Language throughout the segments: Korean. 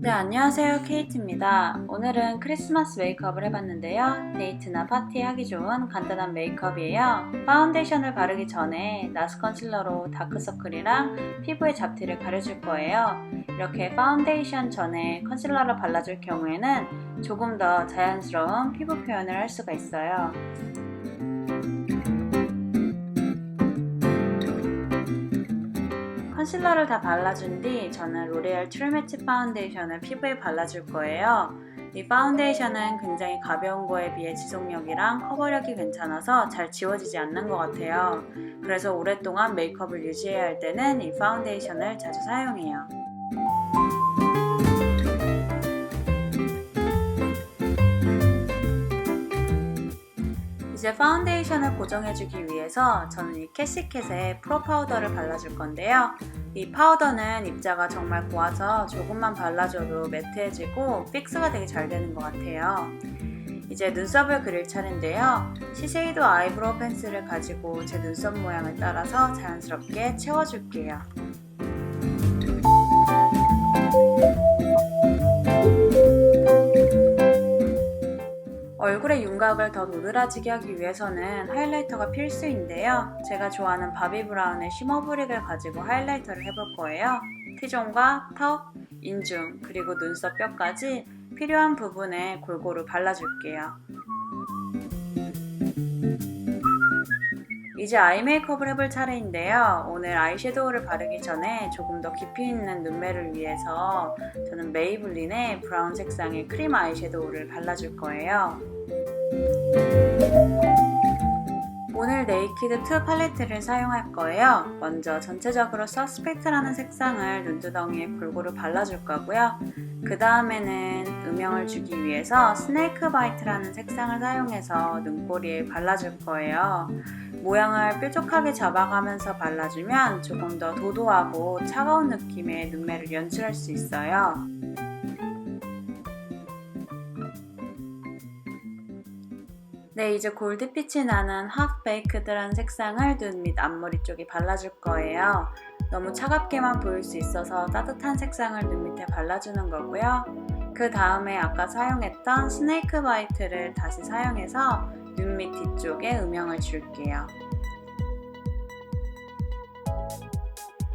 네, 안녕하세요. 케이트입니다. 오늘은 크리스마스 메이크업을 해봤는데요. 데이트나 파티 하기 좋은 간단한 메이크업이에요. 파운데이션을 바르기 전에 나스 컨실러로 다크서클이랑 피부의 잡티를 가려줄 거예요. 이렇게 파운데이션 전에 컨실러를 발라줄 경우에는 조금 더 자연스러운 피부 표현을 할 수가 있어요. 컨실러를 다 발라준 뒤 저는 로레알 트루매치 파운데이션을 피부에 발라줄 거예요. 이 파운데이션은 굉장히 가벼운 거에 비해 지속력이랑 커버력이 괜찮아서 잘 지워지지 않는 것 같아요. 그래서 오랫동안 메이크업을 유지해야 할 때는 이 파운데이션을 자주 사용해요. 이제 파운데이션을 고정해주기 위해서 저는 이 캐시캣의 프로 파우더를 발라줄 건데요. 이 파우더는 입자가 정말 고와서 조금만 발라줘도 매트해지고 픽스가 되게 잘 되는 것 같아요. 이제 눈썹을 그릴 차례인데요. 시쉐이도 아이브로우 펜슬을 가지고 제 눈썹 모양을 따라서 자연스럽게 채워줄게요. 얼굴의 윤곽을 더 노드라지게 하기 위해서는 하이라이터가 필수인데요. 제가 좋아하는 바비 브라운의 쉬머 브릭을 가지고 하이라이터를 해볼 거예요. T존과 턱, 인중, 그리고 눈썹 뼈까지 필요한 부분에 골고루 발라줄게요. 이제 아이 메이크업을 해볼 차례인데요. 오늘 아이섀도우를 바르기 전에 조금 더 깊이 있는 눈매를 위해서 저는 메이블린의 브라운 색상의 크림 아이섀도우를 발라줄 거예요. 오늘 네이키드 2 팔레트를 사용할 거예요. 먼저 전체적으로 서스펙트라는 색상을 눈두덩이에 골고루 발라줄 거고요. 그 다음에는 음영을 주기 위해서 스네이크 바이트라는 색상을 사용해서 눈꼬리에 발라줄 거예요. 모양을 뾰족하게 잡아가면서 발라주면 조금 더 도도하고 차가운 느낌의 눈매를 연출할 수 있어요. 네, 이제 골드빛이 나는 하프 베이크드란 색상을 눈 밑 앞머리 쪽에 발라줄 거예요. 너무 차갑게만 보일 수 있어서 따뜻한 색상을 눈 밑에 발라주는 거고요. 그 다음에 아까 사용했던 스네이크 바이트를 다시 사용해서 눈 밑 뒤쪽에 음영을 줄게요.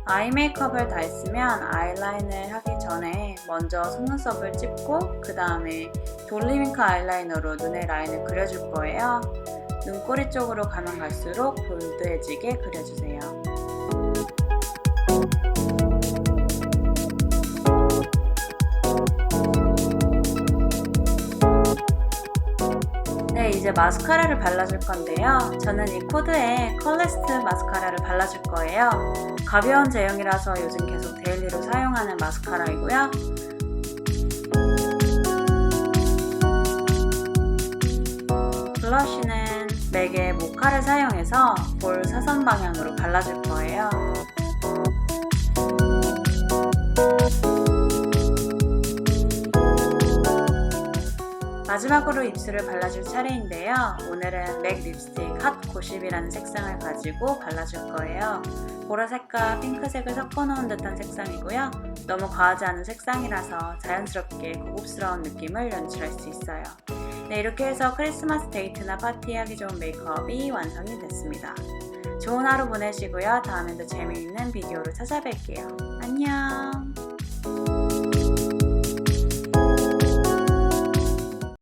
아이 메이크업을 다 했으면 아이라인을 하기 전에 먼저 속눈썹을 찝고 그 다음에 돌리윙크 아이라이너로 눈의 라인을 그려줄 거예요. 눈꼬리 쪽으로 가면 갈수록 볼드해지게 그려주세요. 이제 마스카라를 발라줄 건데요. 저는 이 코드에 컬레스트 마스카라를 발라줄 거예요. 가벼운 제형이라서 요즘 계속 데일리로 사용하는 마스카라이고요. 블러쉬는 맥의 모카를 사용해서 볼 사선 방향으로 발라줄 거예요. 마지막으로 입술을 발라줄 차례인데요. 오늘은 맥 립스틱 핫 90이라는 색상을 가지고 발라줄 거예요. 보라색과 핑크색을 섞어놓은 듯한 색상이고요. 너무 과하지 않은 색상이라서 자연스럽게 고급스러운 느낌을 연출할 수 있어요. 네, 이렇게 해서 크리스마스 데이트나 파티하기 좋은 메이크업이 완성이 됐습니다. 좋은 하루 보내시고요. 다음에도 재미있는 비디오로 찾아뵐게요. 안녕!